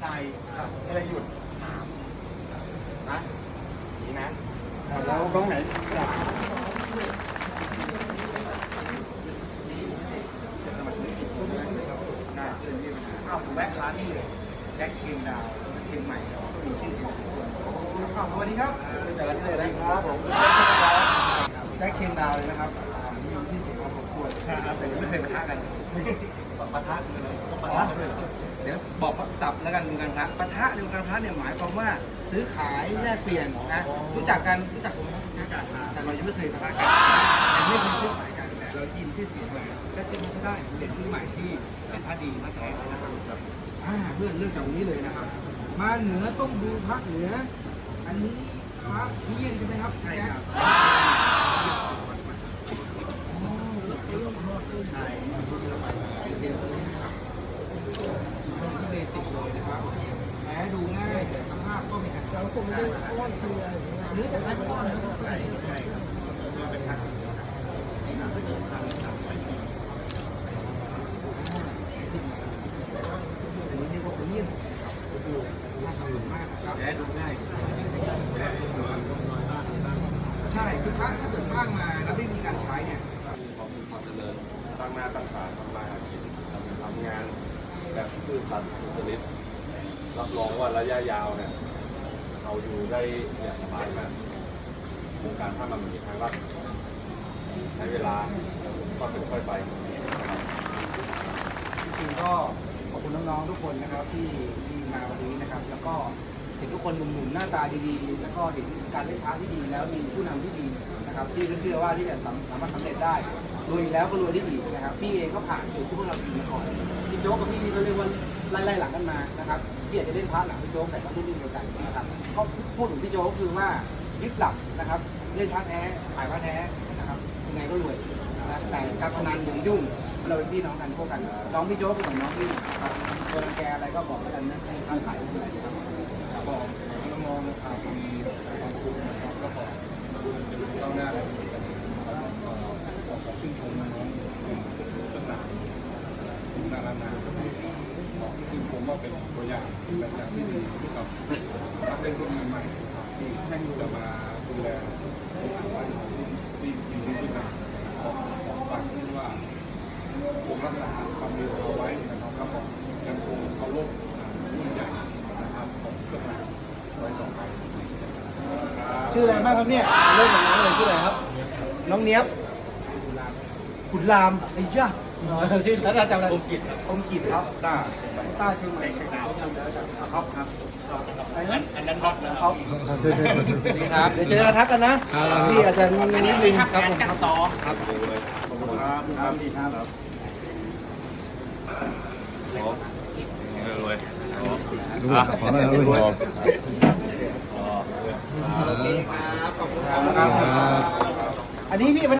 ใจอะไรหยุดถามนะนี่นะแล้วน้องไหนจับได้อ้าวผมแวะร้านนี้เลยแจ็คเชียงดาวเชียงใหม่ก็มีชื่อเสียงอ้าวสวัสดีครับเจอกันเลยนะครับผมแจ็คเชียงดาวเลยนะครับมีชื่อเสียงพอสม ควรครับแต่ยังไม่เคยปะทะกันปะทะคืออะไรต้องปะทะกันด้วยเหรอเดี๋ยวบอกศัพท์แล้วกันวงการพระปะทะในวงการพระเนี่ยหมายความว่าซื้อขายแลกเปลี่ยนนะรู้จักกันรู้จักผมไหมรู้จักครับแต่เรายังไม่เคยปะทะกันยังไม่เคยซื้อขายกันแต่เรายินชื่อเสียงมาก็จะมาได้เด็กรุ่นใหม่ที่เป็นพระดีพระแท้นะครับอ่าเรื่องเรื่องจากตรงนี้เลยนะครับ มาเหนือต้องดูพระเหนือ อันนี้พระเยี่ยนใช่ไหมครับใช่ครับใช่เดี๋ยวเลยนะครับ ที่เบสิกเลยนะครับแม้ดูง่ายแต่สภาพก็มีการเจ้า คงไม่ได้ก้อนคือหรือจะทัดก้อนนะครับใช่ใช่ครับเป็นทัดอันนี้เรียกว่าเป็นเลี่ยนน่าทำมากครับแย่ดูง่ายแย่ดูน้อยมากใช่คือพระถ้าเกิดสร้างมาแล้วไม่มีการใช้เนี่ยความมีความเจริญตั้งหน้าตั้งตาทำมาหากินทำงานแบบซื่อสัตย์สุจริตรับรองว่าระยะยาวเนี่ย เอาอยู่ได้อย่างสบายมากวงการถ้ามันมีทางลัดใช้เวลาก็เป็นค่อยไปจริงๆก็ขอบคุณน้องๆทุกคนนะครับที่ที่มาวันนี้นะครับ แล้วก็เห็นทุกคนหนุ่มๆหน้าตาดีๆ แล้วก็เห็นการเล่นพาร์ทที่ดีแล้วมีผู้นำที่ดีนะครับที่ก็เชื่อว่าที่จะสามารถสำเร็จได้รวยแล้วก็รวยได้อีกนะครับพี่เองก็ผ่านจุดที่พวกเราดีมาก่อน โจ๊กกับพี่นี่ก็เรียกว่าไล่ๆหลังกันมานะครับพี่อาจจะเล่นพาร์ทหลังพี่โจ๊กแต่ก็รุ่นเดียวกันนะครับก็พูดถึงพี่โจ๊กคือว่ายึดหลักนะครับเล่นพาร์ทแท้ขายพาร์ทแท้นะครับยังไงก็รวยนะแต่การพนันอย่าไปยุ่งเราเป็นพี่น้องกันพวกกันน้องพี่โจ๊กกับน้องพี่โดนแกอะไรก็บอกกันนะให้ค้าขายไม่เป็นไรนะครับบอกมองข่าวมีความสุขนะครับก็บอกเข้าหน้าอะไรกันนะครับก็ขอชื่นชมน้องๆตั้งนานนานนานบอก ซึ่งผมว่าเป็นตัวอย่างเป็นแบบอย่างที่ดีที่กับนักเล่นรุ่นใหม่ๆที่แข่งจะมาดูแลผู้อ่านบ้านเราที่ดีดีที่สุดของของฝากที่ว่าผมรักษาความดีของเราไว้นะครับแล้วก็ยังคงเคารพรุ่นใหญ่นะครับของเครื่องรางไว้ต่อไปชื่ออะไรบ้างครับเนี่ยเริ่มจากน้องเลยชื่ออะไรครับ น้องเนี้ยบขุนรามไอ้ย่า ชื่อแล้วจำอะไรอมกิจอมกิจครับต้าต้าเชียงใหม่เชียงดาวครับครับอันนั้นอันนั้นฮอตนะคครัรับบสวัสดีครับเดี๋ยวเจอกันทักกันนะพี่อาจจะงงนิดนึงครับผมครับครับดูเลยขอบคุณครับครับดีครับขอรวยขอหน่อยครับรวยครับขอบคุณครับอันนี้พี่